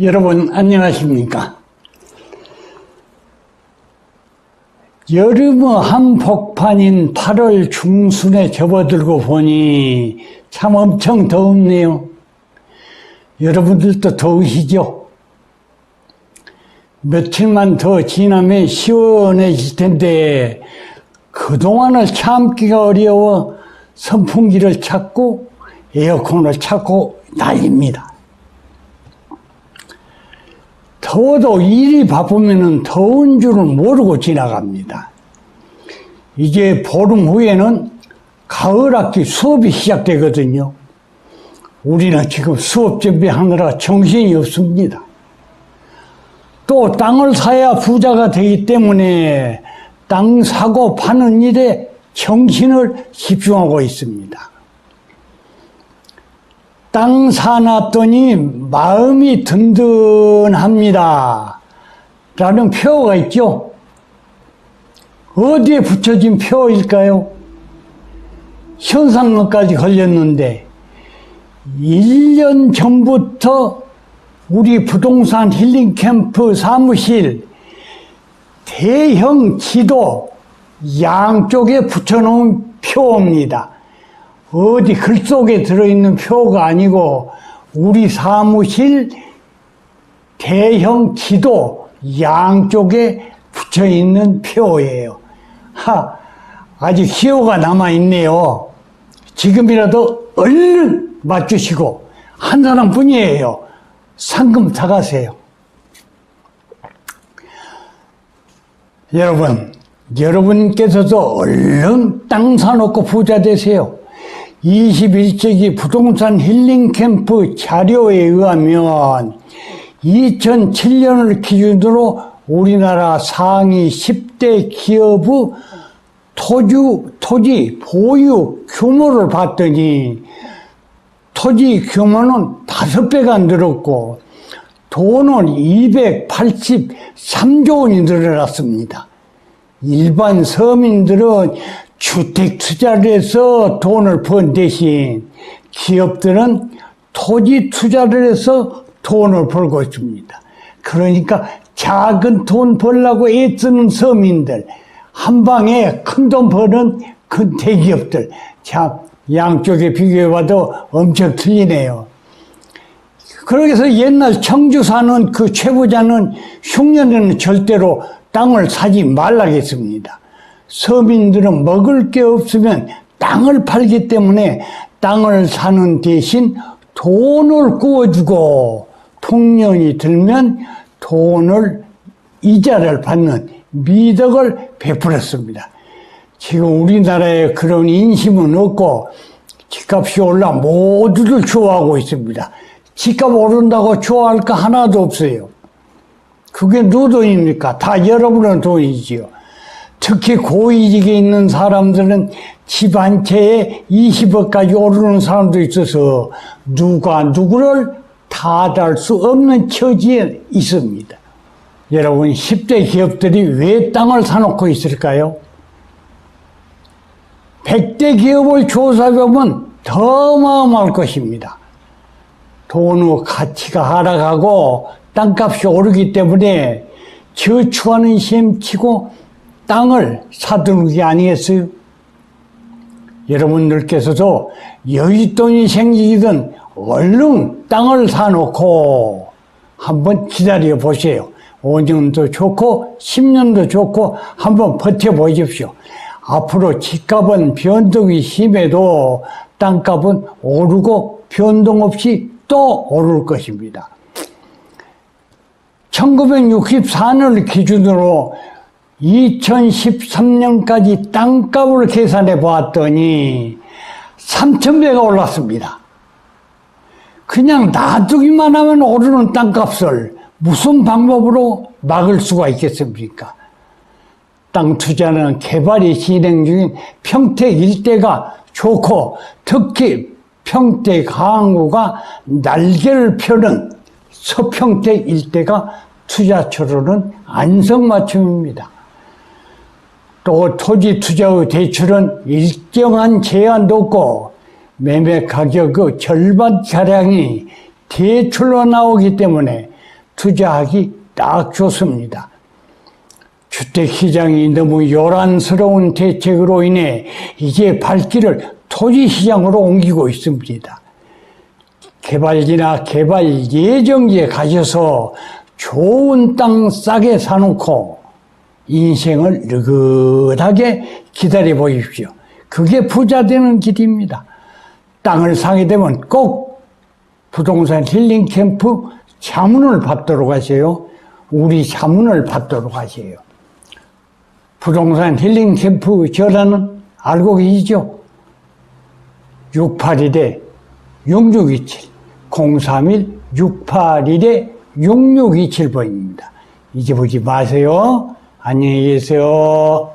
여러분 안녕하십니까? 여름의 한복판인 8월 중순에 접어들고 보니 참 엄청 더웁네요. 여러분들도 더우시죠? 며칠만 더 지나면 시원해질 텐데 그동안을 참기가 어려워 선풍기를 찾고 에어컨을 찾고 난립니다. 더워도 일이 바쁘면 더운 줄은 모르고 지나갑니다. 이제 보름 후에는 가을 학기 수업이 시작되거든요. 우리는 지금 수업 준비하느라 정신이 없습니다. 또 땅을 사야 부자가 되기 때문에 땅 사고 파는 일에 정신을 집중하고 있습니다. 땅 사놨더니 마음이 든든합니다. 라는 표어가 있죠. 어디에 붙여진 표일까요? 현상까지 걸렸는데 1년 전부터 우리 부동산 힐링 캠프 사무실 대형 지도 양쪽에 붙여놓은 표입니다. 어디 글 속에 들어있는 표가 아니고 우리 사무실 대형 지도 양쪽에 붙여 있는 표예요. 하, 아직 희호가 남아 있네요. 지금이라도 얼른 맞추시고 한 사람뿐이에요. 상금 사가세요. 여러분, 여러분께서도 얼른 땅 사놓고 부자 되세요. 21세기 부동산 힐링 캠프 자료에 의하면 2007년을 기준으로 우리나라 상위 10대 기업의 토주, 토지 보유 규모를 봤더니 토지 규모는 다섯 배가 늘었고 돈은 283조 원이 늘어났습니다. 일반 서민들은 주택 투자를 해서 돈을 번 대신 기업들은 토지 투자를 해서 돈을 벌고 있습니다. 그러니까 작은 돈 벌라고 애쓰는 서민들, 한 방에 큰 돈 버는 큰 대기업들, 참 양쪽에 비교해봐도 엄청 틀리네요. 그러게서 옛날 청주 사는 그 최부자는 흉년에는 절대로 땅을 사지 말라겠습니다. 서민들은 먹을 게 없으면 땅을 팔기 때문에 땅을 사는 대신 돈을 구워주고 통년이 들면 돈을 이자를 받는 미덕을 베풀었습니다. 지금 우리나라에 그런 인심은 없고 집값이 올라 모두들 좋아하고 있습니다. 집값 오른다고 좋아할 거 하나도 없어요. 그게 누구 돈입니까? 다 여러분의 돈이지요. 특히 고위직에 있는 사람들은 집 한 채에 20억까지 오르는 사람도 있어서 누가 누구를 탓할 수 없는 처지에 있습니다. 여러분, 10대 기업들이 왜 땅을 사놓고 있을까요? 100대 기업을 조사해보면 더 마음할 것입니다. 돈의 가치가 하락하고 땅값이 오르기 때문에 저축하는 셈 치고 땅을 사두는 게 아니겠어요? 여러분들께서도 여윳돈이 생기든 얼른 땅을 사놓고 한번 기다려 보세요. 5년도 좋고 10년도 좋고 한번 버텨보십시오. 앞으로 집값은 변동이 심해도 땅값은 오르고 변동 없이 또 오를 것입니다. 1964년을 기준으로 2013년까지 땅값을 계산해 보았더니 3,000배가 올랐습니다. 그냥 놔두기만 하면 오르는 땅값을 무슨 방법으로 막을 수가 있겠습니까? 땅 투자는 개발이 진행 중인 평택 일대가 좋고 특히 평택 항구가 날개를 펴는 서평택 일대가 투자처로는 안성맞춤입니다. 또 토지 투자의 대출은 일정한 제한도 없고 매매 가격의 절반 가량이 대출로 나오기 때문에 투자하기 딱 좋습니다. 주택시장이 너무 요란스러운 대책으로 인해 이제 발길을 토지시장으로 옮기고 있습니다. 개발지나 개발 예정지에 가셔서 좋은 땅 싸게 사놓고 인생을 느긋하게 기다려 보십시오. 그게 부자 되는 길입니다. 땅을 사게 되면 꼭 부동산 힐링 캠프 자문을 받도록 하세요. 우리 자문을 받도록 하세요. 부동산 힐링 캠프 전화는 알고 계시죠? 681에 6627, 031 681에 6627번입니다. 잊어보지 마세요. 안녕히 계세요.